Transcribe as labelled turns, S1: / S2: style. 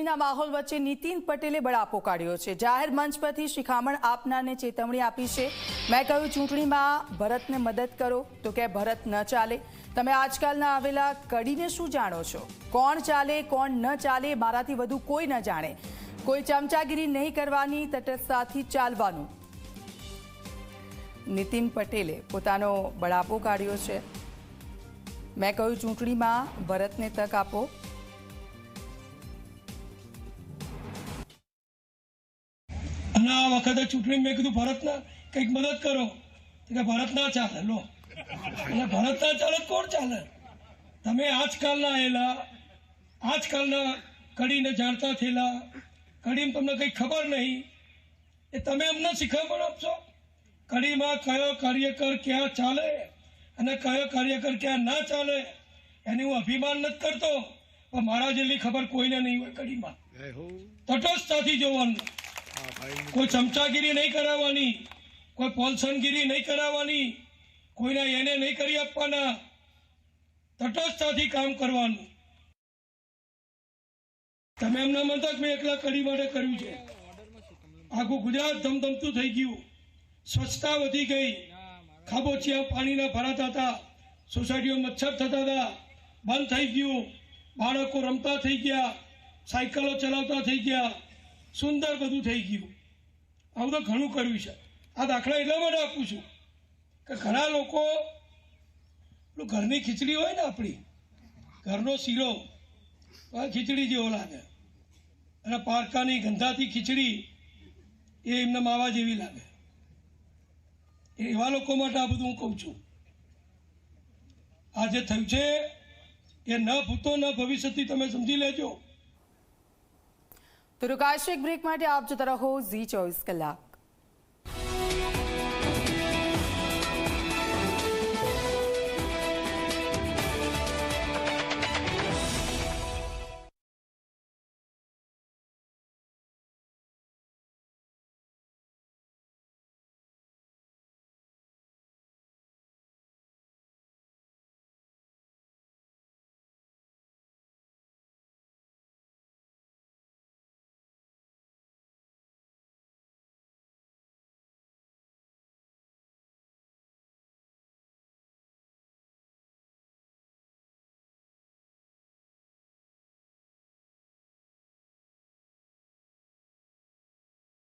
S1: ચૂંટણીના માહોલ વચ્ચે નીતિન પટેલે બળાપો કાઢ્યો છે. જાહેર મંચ પરથી શિખામણ આપનારને ચેતવણી આપી છે. મેં કહ્યું, ચૂંટણીમાં ભરતને મદદ કરો. તો કે ભરત ન ચાલે. તમે આજકાલના આવેલા કડીને શું જાણો છો? કોણ ચાલે, કોણ ન ચાલે, મારાથી વધુ કોઈ ન જાણે. કોઈ ચમચાગીરી નહીં કરવાની, તટસ્થતાથી ચાલવાનું. નીતિન પટેલે પોતાનો બળાપો કાઢ્યો છે. મેં કહ્યું, ચૂંટણીમાં ભરતને તક આપો.
S2: અને આ વખતે ચૂંટણી મેં કીધું ભરતના કંઈક મદદ કરો. કે ભરત ના ચાલે લો. એટલે ભરત ના ચાલે કોણ ચાલે? તમે આજકાલના આવેલા આજકાલના કડીને જાણતા થયેલા કડીમાં તમને કંઈ ખબર નહીં એ તમે અમને શીખવણ આપશો? કડીમાં કયો કાર્યકર ક્યાં ચાલે અને કયો કાર્યકર ક્યાં ના ચાલે એની હું અભિમાન નથી કરતો પણ મારા જેટલી ખબર કોઈને નહીં હોય કડીમાં. તટસ્થતાથી જોવાનું. કોઈ ચમચાગીરી નહીં કરાવવાની, કોઈ પોલસનગીરી નહીં કરાવવાની, કોઈને એને નહીં કરી આપવાના. તટસ્થતાથી કામ કરવાનું. તમે એમના મનતા મેં એકલા કડી માટે કર્યું છે. આખું ગુજરાત ધમધમતું થઈ ગયું. સ્વચ્છતા વધી ગઈ. ખાબોચિયા પાણીના ભરાતા હતા. સોસાયટીઓ મચ્છર થતા હતા. બંધ થઈ ગયું. બાળકો રમતા થઈ ગયા. સાયકલો ચલાવતા થઈ ગયા. સુંદર બધું થઈ ગયું. આવું તો ઘણું કર્યું છે. આ દાખલા એટલા માટે આપું છું કે ઘણા લોકો ઘરની ખીચડી હોય ને આપણી, ઘરનો શીરો, આ ખીચડી જેવો લાગે. અને પારકાની ગંધાતી ખીચડી એ એમને માવા જેવી લાગે. એવા લોકો માટે આ બધું હું કહું છું. આ જે થયું છે, એ ન ભૂતો, ન ભવિષ્યથી તમે સમજી લેજો.
S1: તો રોકાશે બ્રેક માટે આપ જોતા રહો ઝી ચોવીસ કલાક.